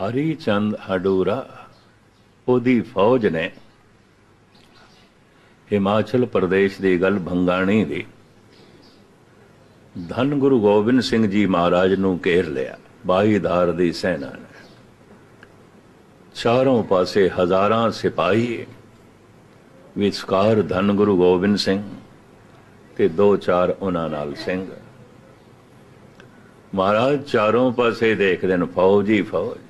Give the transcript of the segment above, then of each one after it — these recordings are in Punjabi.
ਹਰੀ ਚੰਦ ਹਡੂਰਾ, ਉਹਦੀ ਫੌਜ ਨੇ ਹਿਮਾਚਲ ਪ੍ਰਦੇਸ਼ ਦੀ ਗੱਲ ਭੰਗਾਣੀ ਦੀ। ਧੰਨ ਗੁਰੂ ਗੋਬਿੰਦ ਸਿੰਘ ਜੀ ਮਹਾਰਾਜ ਨੂੰ ਘੇਰ ਲਿਆ ਬਾਈਦਾਰ ਦੀ ਸੈਨਾ ਨੇ। ਚਾਰੋਂ ਪਾਸੇ ਹਜ਼ਾਰਾਂ ਸਿਪਾਹੀ, ਵਿਚਕਾਰ ਧੰਨ ਗੁਰੂ ਗੋਬਿੰਦ ਸਿੰਘ ਤੇ ਦੋ ਚਾਰ ਉਹਨਾਂ ਨਾਲ ਸਿੰਘ। ਮਹਾਰਾਜ ਚਾਰੋਂ ਪਾਸੇ ਦੇਖਦੇ ਨੇ, ਫੌਜ ਹੀ ਫੌਜ।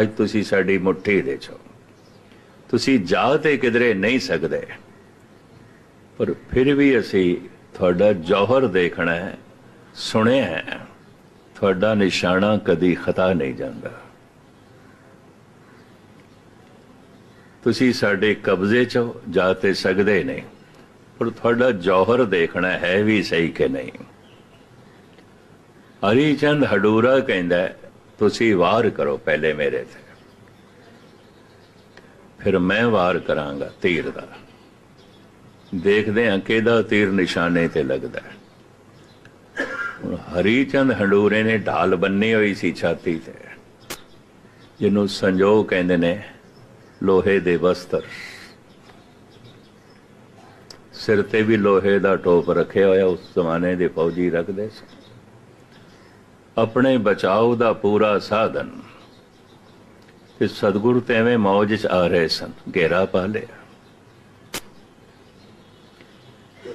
ਅੱਜ ਤੁਸੀਂ ਸਾਡੀ ਮੁੱਠੀ ਦੇ ਚੋ ਤੁਸੀਂ ਜਾ ਤੇ ਕਿਧਰੇ ਨਹੀਂ ਸਕਦੇ। ਪਰ ਫਿਰ ਵੀ ਅਸੀਂ ਤੁਹਾਡਾ ਜੌਹਰ ਦੇਖਣਾ ਹੈ, ਸੁਣਿਆ ਹੈ। ਤੁਹਾਡਾ ਨਿਸ਼ਾਨਾ ਕਦੀ ਖਤਾ ਨਹੀਂ ਜਾਂਦਾ। ਤੁਸੀਂ ਸਾਡੇ ਕਬਜ਼ੇ 'ਚ ਜਾ ਤੇ ਸਕਦੇ ਨਹੀਂ। ਪਰ ਤੁਹਾਡਾ ਜੌਹਰ ਦੇਖਣਾ ਹੈ ਵੀ ਸਹੀ ਕਿ ਨਹੀਂ। ਹਰੀ ਚੰਦ ਹਡੂਰਾ ਕਹਿੰਦਾ ਤੁਸੀਂ ਵਾਰ ਕਰੋ ਪਹਿਲੇ ਮੇਰੇ ਤੇ। ਫਿਰ ਮੈਂ ਵਾਰ ਕਰਾਂਗਾ ਤੀਰ ਦਾ। ਦੇਖਦੇ ਹਾਂ ਕਿਹਦਾ ਤੀਰ ਨਿਸ਼ਾਨੇ ਤੇ ਲੱਗਦਾ ਹੈ। ਹਰੀ ਚੰਦ ਹੰਡੂਰੇ ਨੇ ਢਾਲ ਬੰਨੀ ਹੋਈ ਸੀ ਛਾਤੀ ਤੇ। ਜਿਹਨੂੰ ਸੰਜੋਗ ਕਹਿੰਦੇ ਨੇ ਲੋਹੇ ਦੇ ਵਸਤਰ। ਸਿਰ ਤੇ ਵੀ ਲੋਹੇ ਦਾ ਟੋਪ ਰੱਖਿਆ ਹੋਇਆ, ਉਸ ਜ਼ਮਾਨੇ ਦੇ ਫੌਜੀ ਰੱਖਦੇ ਸੀ। ਆਪਣੇ ਬਚਾਓ ਦਾ ਪੂਰਾ ਸਾਧਨ। ਤੇ ਸਤਿਗੁਰੂ ਤੇ ਐਵੇਂ ਮੌਜ ਚ ਆ ਰਹੇ ਸਨ, ਘੇਰਾ ਪਾ ਲਿਆ।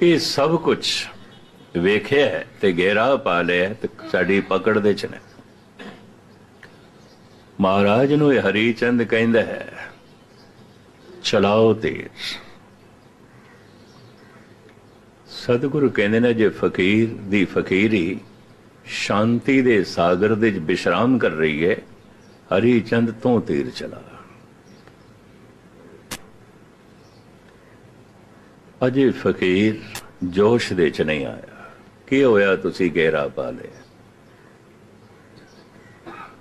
ਇਹ ਸਭ ਕੁਝ ਵੇਖਿਆ ਤੇ ਘੇਰਾ ਪਾ ਲਿਆ ਤੇ ਸਾਡੀ ਪਕੜ ਦੇ ਚ ਨੇ। ਮਹਾਰਾਜ ਨੂੰ ਇਹ ਹਰੀ ਚੰਦ ਕਹਿੰਦਾ ਹੈ, ਚਲਾਓ ਤੇਜ਼। ਸਤਿਗੁਰੂ ਕਹਿੰਦੇ ਨੇ, ਜੇ ਫਕੀਰ ਦੀ ਫਕੀਰੀ ਸ਼ਾਂਤੀ ਦੇ ਸਾਗਰ ਦੇ ਵਿੱਚ ਵਿਸ਼ਰਾਮ ਕਰ ਰਹੀ ਹੈ ਹਰੀ ਚੰਦ ਤੋਂ ਤੀਰ ਚਲਾ। ਅਜੇ ਫਕੀਰ ਜੋਸ਼ ਦੇ ਚ ਨਹੀਂ ਆਇਆ। ਕੀ ਹੋਇਆ ਤੁਸੀਂ ਗਹਿਰਾ ਪਾ ਲਿਆ?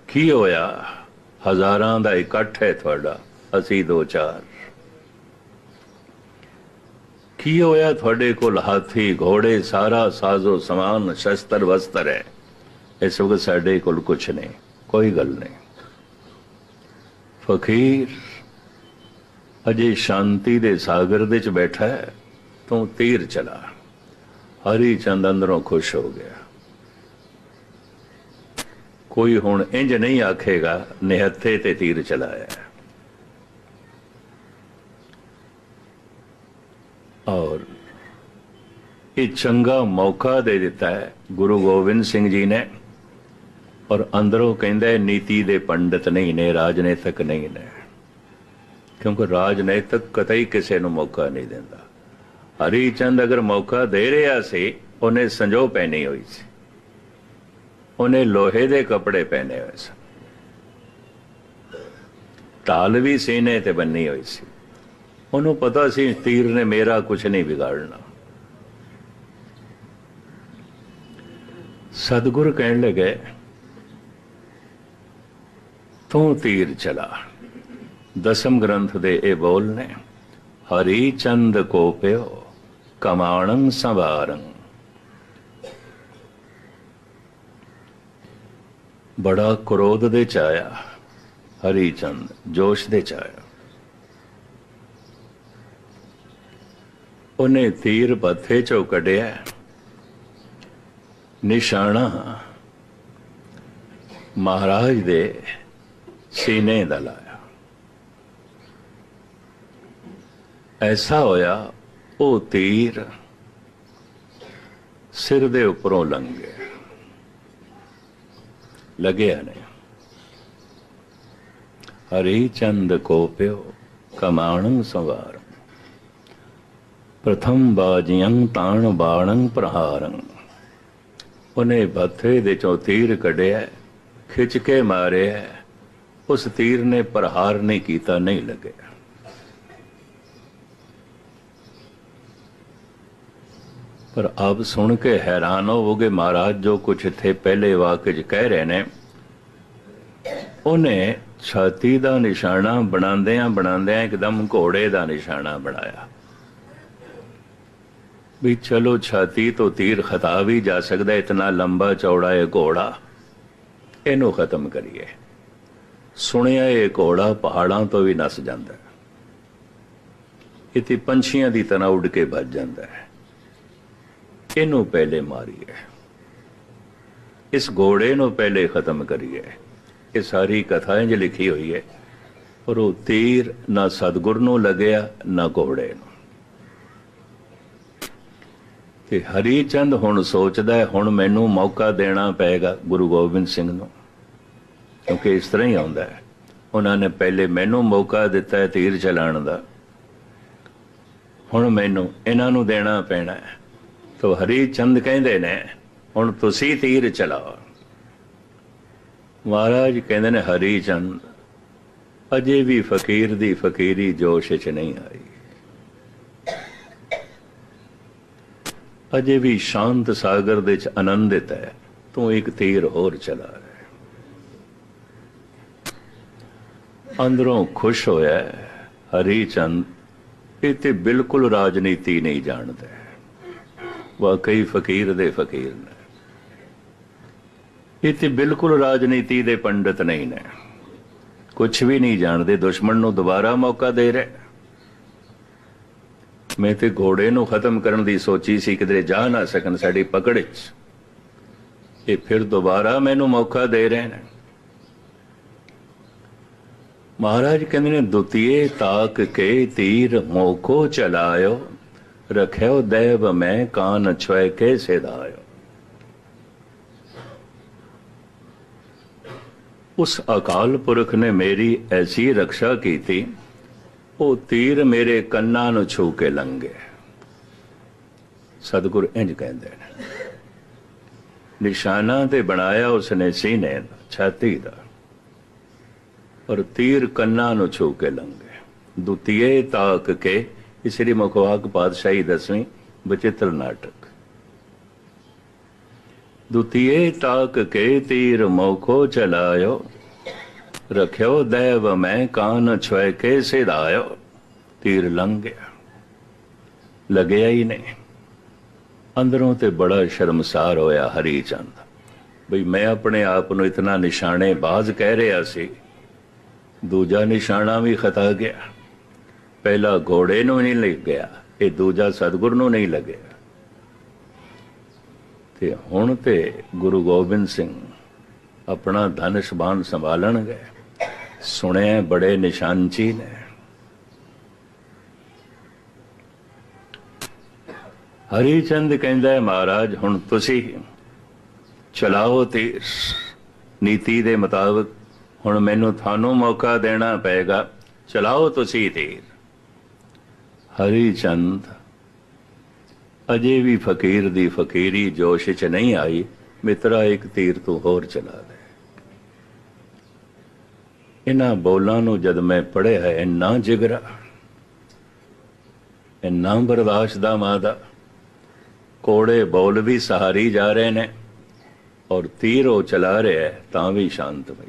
ਕੀ ਹੋਇਆ? ਹਜ਼ਾਰਾਂ ਦਾ ਇਕੱਠ ਹੈ ਤੁਹਾਡਾ, ਅਸੀਂ ਦੋ ਚਾਰ। ਕੀ ਹੋਇਆ ਤੁਹਾਡੇ ਕੋਲ ਹਾਥੀ, ਘੋੜੇ, ਸਾਰਾ ਸਾਜ਼ੋ ਸਮਾਨ ਸ਼ਸਤਰ ਵਸਤਰ ਹੈ? ਇਸ ਵਕਤ ਸਾਡੇ ਕੋਲ ਕੁਝ ਨਹੀਂ, ਕੋਈ ਗੱਲ ਨਹੀਂ। ਫਕੀਰ ਅਜੇ ਸ਼ਾਂਤੀ ਦੇ ਸਾਗਰ ਦੇ ਚ ਬੈਠਾ ਹੈ, ਤੂੰ ਤੀਰ ਚਲਾ। ਹਰੀ ਚੰਦ ਅੰਦਰੋਂ ਖੁਸ਼ ਹੋ ਗਿਆ। ਕੋਈ ਹੁਣ ਇੰਜ ਨਹੀਂ ਆਖੇਗਾ, ਨਿਹੱਥੇ ਤੇ ਤੀਰ ਚਲਾਇਆ ਔਰ ਇਹ ਚੰਗਾ ਮੌਕਾ ਦੇ ਦਿੱਤਾ ਹੈ, ਗੁਰੂ ਗੋਬਿੰਦ ਸਿੰਘ ਜੀ ਨੇ। ਔਰ ਅੰਦਰੋਂ ਕਹਿੰਦਾ ਨੀਤੀ ਦੇ ਪੰਡਤ ਨਹੀਂ ਨੇ, ਰਾਜਨੀਤਿਕ ਨਹੀਂ ਨੇ। ਕਿਉਂਕਿ ਰਾਜਨੀਤਿਕ ਕਤਈ ਕਿਸੇ ਨੂੰ ਮੌਕਾ ਨਹੀਂ ਦਿੰਦਾ। ਹਰੀ ਚੰਦ ਅਗਰ ਮੌਕਾ ਦੇ ਰਿਹਾ ਸੀ, ਉਹਨੇ ਸੰਜੋ ਪਹਿਨੀ ਹੋਈ ਸੀ। ਉਹਨੇ ਲੋਹੇ ਦੇ ਕੱਪੜੇ ਪਹਿਨੇ ਹੋਏ ਸਨ। ਢਾਲ ਵੀ ਸੀਨੇ ਤੇ ਬੰਨੀ ਹੋਈ ਸੀ। ਉਹਨੂੰ ਪਤਾ ਸੀ, ਤੀਰ ਨੇ ਮੇਰਾ ਕੁਝ ਨਹੀਂ ਵਿਗਾੜਨਾ। ਸਤਿਗੁਰ ਕਹਿਣ ਲੱਗੇ ਤੂੰ ਤੀਰ ਚਲਾ। ਦਸਮ ਗ੍ਰੰਥ ਦੇ ਇਹ ਬੋਲ ਨੇ, ਹਰੀ ਚੰਦ ਕੋ ਪਿਓ, ਕਮਾਣੰ ਸੰਵਾਰੰ। ਬੜਾ ਕ੍ਰੋਧ ਦੇ ਚ ਆਇਆ ਹਰੀ ਚੰਦ, ਜੋਸ਼ ਦੇ ਚ ਆਇਆ ਉਹਨੇ ਤੀਰ ਪੱਥੇ ਚੋਂ ਕੱਢਿਆ। ਨਿਸ਼ਾਨਾ, ਮਹਾਰਾਜ ਦੇ ਸੀਨੇ ਦਾ ਲਾਇਆ। ਐਸਾ ਹੋਇਆ, ਉਹ ਤੀਰ ਸਿਰ ਦੇ ਉੱਪਰੋਂ ਲੰਘ ਗਿਆ ਲੱਗਿਆ ਨਹੀਂ। ਹਰੀ ਚੰਦ ਕੋ ਪਿਓ ਕਮਾਣੰ ਸਵਾਰ। ਪ੍ਰਥਮ ਬਾਜੀਆਂ ਤਾਣ ਬਾਣੰ ਪ੍ਰਹਾਰੰ। ਉਹਨੇ ਬੱਥੇ ਦੇ ਚੋਂ ਤੀਰ ਕੱਢਿਆ, ਖਿੱਚ ਕੇ ਮਾਰਿਆ। ਉਸ ਤੀਰ ਨੇ ਪ੍ਰਹਾਰ ਨਹੀਂ ਕੀਤਾ, ਨਹੀਂ ਲੱਗਿਆ। ਪਰ ਆਪ ਸੁਣ ਕੇ ਹੈਰਾਨ ਹੋਵੋਗੇ ਮਹਾਰਾਜ, ਜੋ ਕੁਝ ਇੱਥੇ ਪਹਿਲੇ ਵਾਕ ਕਹਿ ਰਹੇ ਨੇ, ਉਹਨੇ ਛਾਤੀ ਦਾ ਨਿਸ਼ਾਨਾ ਬਣਾਉਂਦਿਆਂ ਬਣਾਉਂਦਿਆਂ ਇੱਕਦਮ ਘੋੜੇ ਦਾ ਨਿਸ਼ਾਨਾ ਬਣਾਇਆ। ਵੀ ਚਲੋ ਛਾਤੀ ਤੋਂ ਤੀਰ ਖਤਾ ਵੀ ਜਾ ਸਕਦਾ, ਇਤਨਾ ਲੰਬਾ ਚੌੜਾ ਇਹ ਘੋੜਾ, ਇਹਨੂੰ ਖਤਮ ਕਰੀਏ। ਸੁਣਿਆ ਇਹ ਘੋੜਾ ਪਹਾੜਾਂ ਤੋਂ ਵੀ ਨਸ ਜਾਂਦਾ ਹੈ। ਇਤੇ ਪੰਛੀਆਂ ਦੀ ਤਰ੍ਹਾਂ ਉੱਡ ਕੇ ਭੱਜ ਜਾਂਦਾ ਹੈ। ਇਹਨੂੰ ਪਹਿਲੇ ਮਾਰੀਏ। ਇਸ ਘੋੜੇ ਨੂੰ ਪਹਿਲੇ ਖਤਮ ਕਰੀਏ। ਇਹ ਸਾਰੀ ਕਥਾ ਇੰਜ ਲਿਖੀ ਹੋਈ ਹੈ। ਪਰ ਉਹ ਤੀਰ ਨਾ ਸਤਗੁਰ ਨੂੰ ਲੱਗਿਆ, ਨਾ ਘੋੜੇ ਨੂੰ। ਤੇ ਹਰੀ ਚੰਦ ਹੁਣ ਸੋਚਦਾ ਹੁਣ ਮੈਨੂੰ ਮੌਕਾ ਦੇਣਾ ਪਏਗਾ ਗੁਰੂ ਗੋਬਿੰਦ ਸਿੰਘ ਨੂੰ। ਕਿਉਂਕਿ ਇਸ ਤਰ੍ਹਾਂ ਹੀ ਆਉਂਦਾ ਹੈ। ਉਹਨਾਂ ਨੇ ਪਹਿਲੇ ਮੈਨੂੰ ਮੌਕਾ ਦਿੱਤਾ ਹੈ ਤੀਰ ਚਲਾਉਣ ਦਾ। ਹੁਣ ਮੈਨੂੰ ਇਹਨਾਂ ਨੂੰ ਦੇਣਾ ਪੈਣਾ ਹੈ। ਤੋ ਹਰੀ ਚੰਦ ਕਹਿੰਦੇ ਨੇ, ਹੁਣ ਤੁਸੀਂ ਤੀਰ ਚਲਾਓ। ਮਹਾਰਾਜ ਕਹਿੰਦੇ ਨੇ ਹਰੀ ਚੰਦ ਅਜੇ ਵੀ ਫਕੀਰ ਦੀ ਫਕੀਰੀ ਜੋਸ਼ ਚ ਨਹੀਂ ਆਈ। ਅਜੇ ਵੀ ਸ਼ਾਂਤ ਸਾਗਰ ਦੇ ਚ ਆਨੰਦਿਤ ਹੈ। ਤੂੰ ਇੱਕ ਤੀਰ ਹੋਰ ਚਲਾ। ਅੰਦਰੋਂ ਖੁਸ਼ ਹੋਇਆ ਹਰੀ ਚੰਦ ਇਹ ਤੇ ਬਿਲਕੁਲ ਰਾਜਨੀਤੀ ਨਹੀਂ ਜਾਣਦਾ। ਵਾਕਈ ਫਕੀਰ ਦੇ ਫਕੀਰ ਨੇ। ਇਹ ਤੇ ਬਿਲਕੁਲ ਰਾਜਨੀਤੀ ਦੇ ਪੰਡਤ ਨਹੀਂ ਨੇ। ਕੁਝ ਵੀ ਨਹੀਂ ਜਾਣਦੇ, ਦੁਸ਼ਮਣ ਨੂੰ ਦੁਬਾਰਾ ਮੌਕਾ ਦੇ ਰਿਹਾ। ਮੈਂ ਤੇ ਘੋੜੇ ਨੂੰ ਖਤਮ ਕਰਨ ਦੀ ਸੋਚੀ ਸੀ, ਕਿਧਰੇ ਜਾ ਨਾ ਸਕਣ ਸਾਡੀ ਪਕੜ ਵਿੱਚ ਇਹ ਫਿਰ ਦੁਬਾਰਾ ਮੈਨੂੰ ਮੌਕਾ ਦੇ ਰਹੇ ਨੇ। ਮਹਾਰਾਜ ਕਹਿੰਦੇ ਨੇ, ਦੁਤੀਏ ਤਾਕ ਕੇ ਤੀਰ ਮੋਕੋ ਚਲਾਇਓ, ਰਖਿਓ ਦੇਵ ਮੈਂ ਕਾਨ ਛੁਏ ਕੇ ਸਿਧਾਇਓ ਉਸ ਅਕਾਲ ਪੁਰਖ ਨੇ ਮੇਰੀ ਐਸੀ ਰੱਖਿਆ ਕੀਤੀ, ਉਹ ਤੀਰ ਮੇਰੇ ਕੰਨਾਂ ਨੂੰ ਛੂ ਕੇ ਲੰਘੇ। ਸਤਿਗੁਰ ਇੰਜ ਕਹਿੰਦੇ ਨੇ, ਨਿਸ਼ਾਨਾ ਤੇ ਬਣਾਇਆ ਉਸਨੇ ਸੀਨੇ ਦਾ ਛਾਤੀ ਦਾ। ਔਰ ਤੀਰ ਕੰਨਾਂ ਨੂੰ ਛੂ ਕੇ ਲੰਘੇ। ਦੁਤੀਏ ਤਾਕ ਕੇ ਸ੍ਰੀ ਮੁਖਵਾਕ ਪਾਤਸ਼ਾਹੀ ਦਸਵੀਂ ਬਚਿੱਤਰ ਨਾਟਕ। ਦੁਤੀਏ ਤਾਕ ਕੇ ਤੀਰ ਮੋਖੋ ਚਲਾਇਓ, ਰਖਿਓ ਦੇਵ ਮੈਂ ਕਾਨ ਛੁਏ ਕੇ ਸਿਧਾਇਓ। ਤੀਰ ਲੰਘ ਗਿਆ ਲਗਿਆ ਹੀ ਨਹੀਂ। ਅੰਦਰੋਂ ਤੇ ਬੜਾ ਸ਼ਰਮਸਾਰ ਹੋਇਆ ਹਰੀ ਚੰਦ। ਬਈ ਮੈਂ ਆਪਣੇ ਆਪ ਨੂੰ ਇਤਨਾ ਨਿਸ਼ਾਨੇ ਬਾਜ਼ ਕਹਿ ਰਿਹਾ ਸੀ ਦੂਜਾ ਨਿਸ਼ਾਨਾ ਵੀ ਖਤਾ ਗਿਆ। ਪਹਿਲਾ ਘੋੜੇ ਨੂੰ ਨਹੀਂ ਲੱਗ ਗਿਆ, ਇਹ ਦੂਜਾ ਸਤਗੁਰ ਨੂੰ ਨਹੀਂ ਲੱਗਿਆ ਤੇ ਹੁਣ ਤੇ ਗੁਰੂ ਗੋਬਿੰਦ ਸਿੰਘ ਆਪਣਾ ਧਨੁਸ਼ ਬਾਣ ਸੰਭਾਲਣਗੇ। ਸੁਣਿਆ ਬੜੇ ਨਿਸ਼ਾਨਚੀ ਨੇ। ਹਰੀ ਚੰਦ ਕਹਿੰਦਾ ਹੈ ਮਹਾਰਾਜ, ਹੁਣ ਤੁਸੀਂ ਚਲਾਓ ਤੇ ਨੀਤੀ ਦੇ ਮੁਤਾਬਕ ਹੁਣ ਮੈਨੂੰ ਤੁਹਾਨੂੰ ਮੌਕਾ ਦੇਣਾ ਪਏਗਾ। ਚਲਾਓ ਤੁਸੀਂ ਤੀਰ। ਹਰੀ ਚੰਦ, ਅਜੇ ਵੀ ਫਕੀਰ ਦੀ ਫਕੀਰੀ ਜੋਸ਼ ਚ ਨਹੀਂ ਆਈ। ਮਿੱਤਰਾ, ਇੱਕ ਤੀਰ ਤੂੰ ਹੋਰ ਚਲਾ ਦੇ। ਇਹਨਾਂ ਬੋਲਾਂ ਨੂੰ ਜਦ ਮੈਂ ਪੜਿਆ ਹੈ ਇੰਨਾ ਜਿਗਰਾ, ਇੰਨਾ ਬਰਦਾਸ਼ਤ ਦਾ ਮਾਦਾ। ਕੋੜੇ ਬੋਲ ਵੀ ਸਹਾਰੀ ਜਾ ਰਹੇ ਨੇ, ਔਰ ਤੀਰ ਉਹ ਚਲਾ ਰਿਹਾ ਤਾਂ ਵੀ ਸ਼ਾਂਤ ਪਈ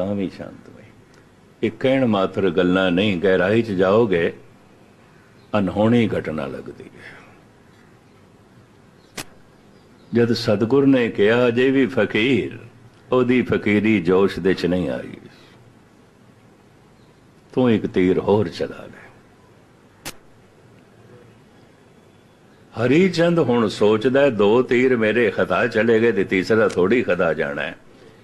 ਤਾਂ ਵੀ ਸ਼ਾਂਤ ਪਈ ਇਹ ਕਹਿਣ ਮਾਤਰ ਗੱਲਾਂ ਨਹੀਂ, ਗਹਿਰਾਈ ਚ ਜਾਓਗੇ ਅਨਹੋਣੀ ਘਟਨਾ ਲੱਗਦੀ ਹੈ। ਜਦ ਸਤਗੁਰ ਨੇ ਕਿਹਾ, ਅਜੇ ਵੀ ਫਕੀਰ, ਉਹਦੀ ਫਕੀਰੀ ਜੋਸ਼ ਦੇ ਚ ਨਹੀਂ ਆਈ। ਤੂੰ ਇੱਕ ਤੀਰ ਹੋਰ ਚਲਾ ਲੈ। ਹਰੀ ਚੰਦ ਹੁਣ ਸੋਚਦਾ ਦੋ ਤੀਰ ਮੇਰੇ ਖਤਾ ਚਲੇ ਗਏ ਤੇ ਤੀਸਰਾ ਥੋੜੀ ਖਤਾ ਜਾਣਾ ਹੈ।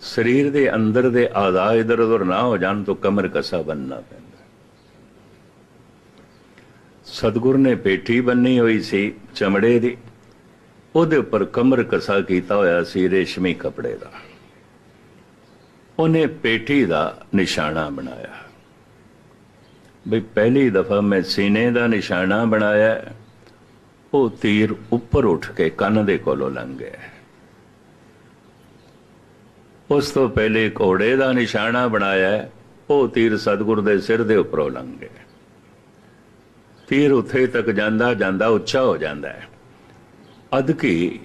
ਸਰੀਰ ਦੇ ਅੰਦਰ ਦੇ ਆਜ਼ਾ ਇਧਰ ਉਧਰ ਨਾ ਹੋ ਜਾਣ ਤਾਂ ਕਮਰ ਕਸਾ ਬੰਨਣਾ ਪੈਂਦਾ। ਸਤਗੁਰ ਨੇ ਪੇਠੀ ਬੰਨੀ ਹੋਈ ਸੀ ਚਮੜੇ ਦੀ। ਉਹਦੇ ਉੱਪਰ ਕਮਰ ਕਸਾ ਕੀਤਾ ਹੋਇਆ ਸੀ ਰੇਸ਼ਮੀ ਕੱਪੜੇ ਦਾ। ਉਹਨੇ ਪੇਠੀ ਦਾ ਨਿਸ਼ਾਨਾ ਬਣਾਇਆ। ਬਈ ਪਹਿਲੀ ਦਫਾ ਮੈਂ ਸੀਨੇ ਦਾ ਨਿਸ਼ਾਨਾ ਬਣਾਇਆ, ਉਹ ਤੀਰ ਉੱਪਰ ਉੱਠ ਕੇ ਕੰਨ ਦੇ ਕੋਲੋਂ ਲੰਘ ਗਿਆ। ਉਸ ਤੋਂ ਪਹਿਲੇ ਘੋੜੇ ਦਾ ਨਿਸ਼ਾਨਾ ਬਣਾਇਆ, ਉਹ ਤੀਰ ਸਤਗੁਰ ਦੇ ਸਿਰ ਦੇ ਉੱਪਰੋਂ ਲੰਘ ਗਿਆ। ਤੀਰ ਉੱਥੇ ਤੱਕ ਜਾਂਦਾ ਜਾਂਦਾ, ਉੱਚਾ ਹੋ ਜਾਂਦਾ ਹੈ। ਅਦ ਕੀ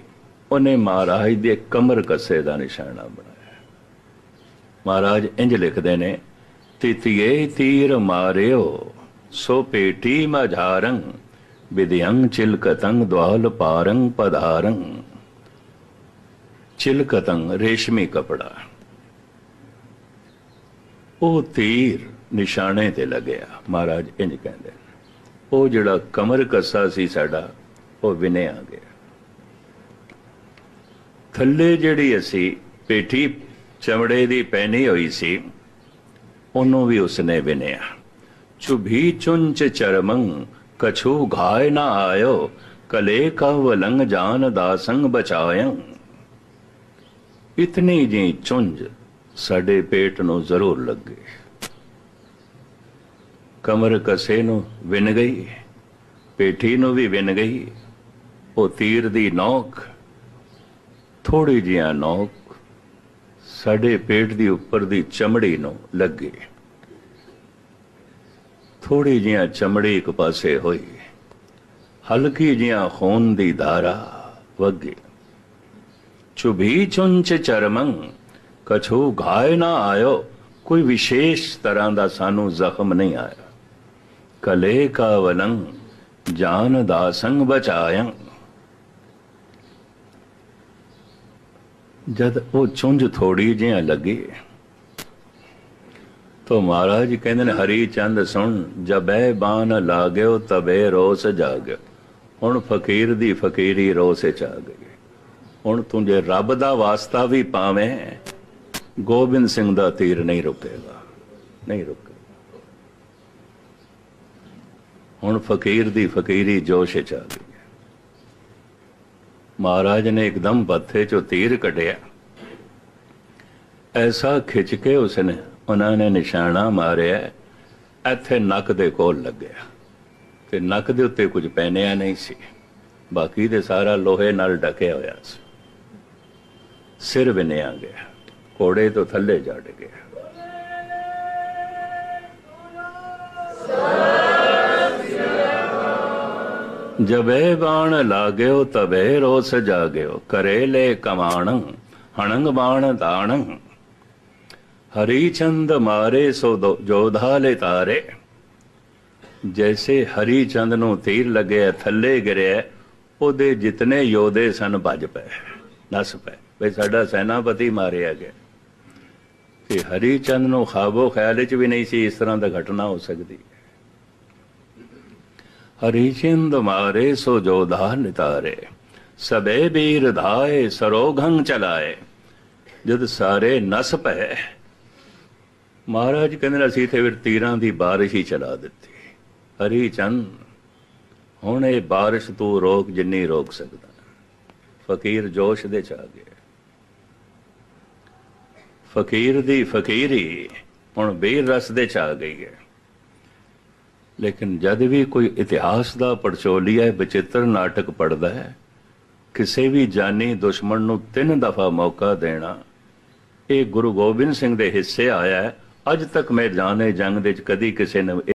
ਉਹਨੇ ਮਹਾਰਾਜ ਦੇ ਕਮਰ ਕੱਸੇ ਦਾ ਨਿਸ਼ਾਨਾ ਬਣਾਇਆ। ਮਹਾਰਾਜ ਇੰਜ ਲਿਖਦੇ ਨੇ, ਤਿਤਿਏ ਤੀਰ ਮਾਰਿਓ, ਸੋ ਪੇਟੀ ਮਝਾਰੰ ਵਿਦਿਅੰ ਚਿਲਕਤੰ ਦਵਾਲ ਪਾਰੰ ਪਧਾਰੰ। ਚਿਲਕਤੰ ਰੇਸ਼ਮੀ ਕਪੜਾ ਉਹ ਤੀਰ ਨਿਸ਼ਾਨੇ ਤੇ ਲੱਗਿਆ ਮਹਾਰਾਜ ਇੰਜ ਕਹਿੰਦੇ ਉਹ ਜਿਹੜਾ ਕਮਰ ਕੱਸਾ ਸੀ ਸਾਡਾ ਉਹ ਵਿਨੇ ਆ ਗਿਆ ਥੱਲੇ ਜਿਹੜੀ ਅਸੀਂ ਪੇਠੀ ਚਮੜੇ ਦੀ ਪਹਿਨੀ ਹੋਈ ਸੀ ਉਹਨੂੰ ਵੀ ਉਸਨੇ ਵਿਨਿਆ ਚੁਭੀ ਚੁੰਚ ਚਰਮੰ ਕਛੂ ਘਾਇ ਨਾ ਆਇਓ ਕਲੇ ਕਵ ਲੰਗ ਜਾਨ ਦਾਸੰਗ ਬਚਾਇੰ ਇਤਨੀ ਜੀ ਚੁੰਝ ਸਾਡੇ ਪੇਟ ਨੂੰ ਜ਼ਰੂਰ ਲੱਗੇ। ਕਮਰ ਕਸੇ ਨੂੰ ਵਿਨ ਗਈ, ਪੇਠੀ ਨੂੰ ਵੀ ਵਿਨ ਗਈ, ਉਹ ਤੀਰ ਦੀ ਨੋਕ ਥੋੜੀ ਜਿਹਾ ਨੋਕ ਸਾਡੇ ਪੇਟ ਦੀ ਉੱਪਰ ਦੀ ਚਮੜੀ ਨੂੰ ਲੱਗੇ। ਥੋੜੀ ਜਿਹਾ ਚਮੜੀ ਇੱਕ ਪਾਸੇ ਹੋਈ, ਹਲਕੀ ਜਿਹਾ ਖੂਨ ਦੀ ਧਾਰਾ ਵਗੇ। ਚੁਭੀ ਚੁੰਚ ਚਰਮੰ, ਕਛੂ ਘਾਇ ਨਾ ਆਇਓ ਕੋਈ ਵਿਸ਼ੇਸ਼ ਤਰ੍ਹਾਂ ਦਾ ਸਾਨੂੰ ਜ਼ਖਮ ਨਹੀਂ ਆਇਆ। ਕਲੇ ਕਾ ਵਲੰ ਜਾਨ ਦਾ ਸੰਗ ਬਚਾਇੰ। ਜਦ ਉਹ ਚੁੰਝ ਥੋੜੀ ਜਿਹਾ ਲੱਗੀ, ਤੋ ਮਹਾਰਾਜ ਕਹਿੰਦੇ ਨੇ, ਹਰੀ ਚੰਦ ਸੁਣ, ਜਬੈ ਬਾਨ ਲਾਗਿਓ, ਤਬੇ ਰੋਸ ਜਾਗਿਓ। ਹੁਣ ਫਕੀਰ ਦੀ ਫਕੀਰੀ ਰੋਸੇ ਚ ਆ ਗਈ। ਹੁਣ ਤੂੰ ਜੇ ਰੱਬ ਦਾ ਵਾਸਤਾ ਵੀ ਪਾਵੇਂ, ਗੋਬਿੰਦ ਸਿੰਘ ਦਾ ਤੀਰ ਨਹੀਂ ਰੁਕੇਗਾ ਨਹੀਂ ਰੁਕੇਗਾ। ਹੁਣ ਫਕੀਰ ਦੀ ਫਕੀਰੀ ਜੋਸ਼ ਚ ਆ ਗਈ ਮਹਾਰਾਜ ਨੇ ਇੱਕਦਮ ਬੱਥੇ ਚੋਂ ਤੀਰ ਕੱਢਿਆ। ਐਸਾ ਖਿੱਚ ਕੇ ਉਸਨੇ, ਉਹਨਾਂ ਨੇ ਨਿਸ਼ਾਨਾ ਮਾਰਿਆ, ਇੱਥੇ ਨੱਕ ਦੇ ਕੋਲ ਲੱਗਿਆ। ਤੇ ਨੱਕ ਦੇ ਉੱਤੇ ਕੁਝ ਪਹਿਨਿਆ ਨਹੀਂ ਸੀ। ਬਾਕੀ ਦੇ ਸਾਰਾ ਲੋਹੇ ਨਾਲ ਢਕਿਆ ਹੋਇਆ ਸੀ। ਸਿਰ ਵਿਨਿਆ ਗਿਆ ਘੋੜੇ ਤੋਂ ਥੱਲੇ ਜੜ ਗਿਆ ਜਬੇ ਬਾਣ ਲਾਗਿਓ, ਤਬੇ ਰੋਸ ਜਾਗਿਓ ਕਰੇ ਲੈ ਕਮਾਣ, ਹਣੰਗ ਬਾਣ ਤਾਣ ਹਰੀ ਚੰਦ ਮਾਰੇ ਸੋ ਦੋ- ਜੋਧਾ ਲੈ ਤਾਰੇ। ਜੈਸੇ ਹਰੀ ਚੰਦ ਨੂੰ ਤੀਰ ਲੱਗਿਆ, ਥੱਲੇ ਗਿਰਿਆ, ਉਹਦੇ ਜਿਤਨੇ ਯੋਧੇ ਸਨ ਭੱਜ ਪਏ, ਨਸ ਪਏ। ਵੀ ਸਾਡਾ ਸੈਨਾਪਤੀ ਮਾਰਿਆ ਗਿਆ। ਤੇ ਹਰੀ ਚੰਦ ਨੂੰ ਖਾਬੋ ਖਿਆਲ ਚ ਵੀ ਨਹੀਂ ਸੀ ਇਸ ਤਰ੍ਹਾਂ ਦਾ ਘਟਨਾ ਹੋ ਸਕਦੀ। ਹਰੀ ਚੰਦ ਮਾਰੇ ਸੋ ਜੋਧਾ ਨਿਤਾਰੇ, ਸਬੇ ਬੀਰ ਧਾਏ ਸਰੋਘੰ ਚਲਾਏ, ਜਦ ਸਾਰੇ ਨਸ ਪਏ। ਮਹਾਰਾਜ ਕਹਿੰਦੇ ਨੇ, ਅਸੀਂ ਤੇ ਫਿਰ ਤੀਰਾਂ ਦੀ ਬਾਰਿਸ਼ ਹੀ ਚਲਾ ਦਿੱਤੀ। ਹਰੀ ਚੰਦ ਹੁਣ ਇਹ ਬਾਰਿਸ਼ ਤੂੰ ਰੋਕ ਜਿੰਨੀ ਰੋਕ ਸਕਦਾ। ਫਕੀਰ ਜੋਸ਼ ਦੇ ਚ ਆ ਗਿਆ। ਫਕੀਰ ਦੀ ਫਕੀਰੀ ਹੁਣ ਬੀਰ ਰਸ ਦੇ ਚ ਆ ਗਈ ਹੈ। ਲੇਕਿਨ ਜਦ ਵੀ ਕੋਈ ਇਤਿਹਾਸ ਦਾ ਪੜਚੋਲੀਆ ਬਚਿੱਤਰ ਨਾਟਕ ਪੜਦਾ ਹੈ, ਕਿਸੇ ਵੀ ਜਾਨੀ ਦੁਸ਼ਮਣ ਨੂੰ ਤਿੰਨ ਦਫਾ ਮੌਕਾ ਦੇਣਾ, ਇਹ ਗੁਰੂ ਗੋਬਿੰਦ ਸਿੰਘ ਦੇ ਹਿੱਸੇ ਆਇਆ ਹੈ। ਅੱਜ ਤੱਕ ਮੈਦਾਨੇ ਜੰਗ ਦੇ ਵਿੱਚ ਕਦੀ ਕਿਸੇ ਨੇ